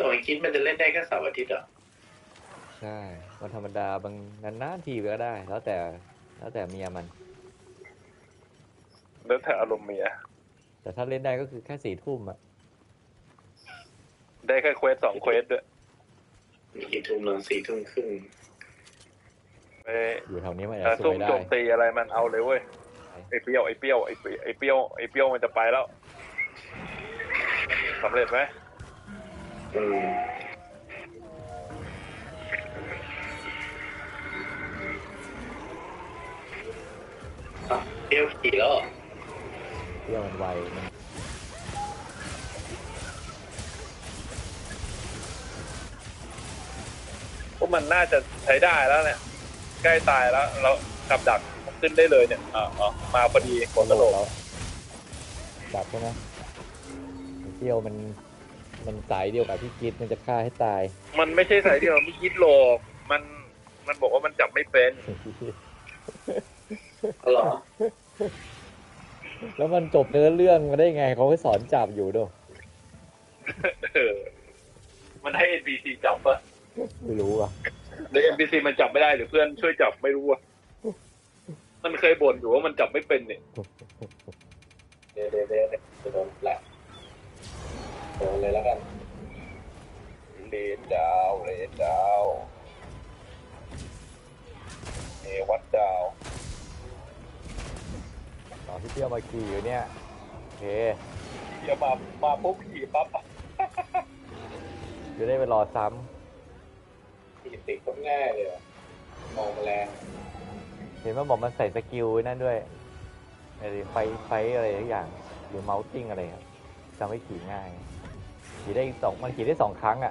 ตัวไอ้คิดมันจะเล่นได้แค่เสาร์อาทิตย์เหรอใช่วันธรรมดาบางนานๆทีก็ได้ แล้วแต่แล้วแต่เมียมัน แล้วแต่อารมณ์เมีย แต่ถ้าเล่นได้ก็คือแค่สี่ทุ่มอะได้แค่เควสสองเควสด้วยมีกี่ทุ่มนอนสี่ทุ่มครึ่งไปอยู่แถวนี้มันกจะระสู้ซุ่มไม่ได้โจมตีอะไรมันเอาเลยเว้ยไอ้เปรี้ยวไอ้เปรี้ยวไอ้เปรี้ยวไอ้เปรี้ยวไอ้เปรี้ยวมันจะไปแล้วสำเร็จไหม อืมอะเที่ยวขี่แล้วเหรอเที่ยวมันไวมันพวกมันน่าจะใช้ได้แล้วเนี่ย ใกล้ตายแล้ว เรากับดักขึ้นได้เลยเนี่ยอ่าอ๋อมาพอดีกดกระโดดแล้วดับใช่ไหมเที่ยวมัน มันสายเดียวกับพี่กิฟมันจะฆ่าให้ตายมันไม่ใช่สายเดียวไม่คิดโลกมันมันบอกว่ามันจับไม่เป็นอ๋อเหรอแล้วมันจบเนื้อเรื่องมาได้ไงเขาให้สอนจับอยู่ด้วยเออมันให้ NPC จับปะไม่รู้อะหรือ NPC มันจับไม่ได้หรือเพื่อนช่วยจับไม่รู้อะมันเคยบ่นอยู่ว่ามันจับไม่เป็นเนี่ย เดี๋ยวเดี๋ยวเดี๋ยวจะโดนแหละ โดนเลยแล้วกันเลนดาวเลนดาวเอวัดดาวต่อพี่เที่ยวมาขี่อยู่เนี่ยโอเคเดี๋ยวมามาปุ๊บขี่ปั๊บจะได้ไปรอซ้ขี่ติดก็ง่ายเลยอะมองแมลงำเห็นว่าบอกมันใส่สกิลไว้นั่นด้วยอะไรไฟไฟอะไรทุกอย่าง หรือเมาส์ติ้งอะไรครับทำให้ขี่ง่าย ขี่ได้สองมันขี่ได้สองครั้งอะ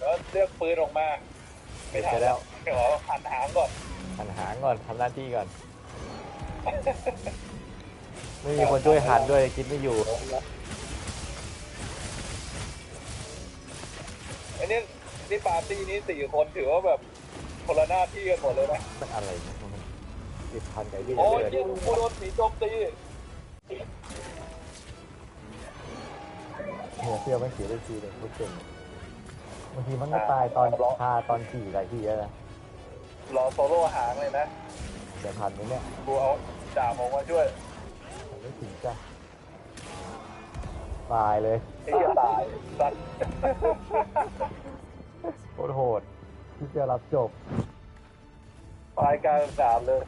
แล้วเลือกปืนออกมา ไม่ทันใช่แล้วเดี๋ยวหันหางก่อนหันหางก่อนทำหน้าที่ก่อน ไม่มีคนช่วยหันด้วยคิดไม่อยู่ล้มแล้วอันนี้นี่ปาร์ตี้นี้สี่คนถือว่าแบบ คนละหน้าที่กันหมดเลยนะมันอะไรเนี่ยมันติดพันกับไอ้ที่โอ้ยเดินยิงกูโดนผีโจมตีหัวเที่ยวมันขี่ได้ทีเลยพูดเก่งบางทีมันก็ตายตอนพาตอนขี่หลายทีแล้วนะรอโซโล่หางเลยนะเดี๋ยวพันนี้เนี่ยกูเอาดาบออกมาช่วยมันไม่ถึงจ้ะตายเลยไอ้เหี้ยตายสัตว์โคตรโหดที่ จะรับจบตายกลางสากาศเลย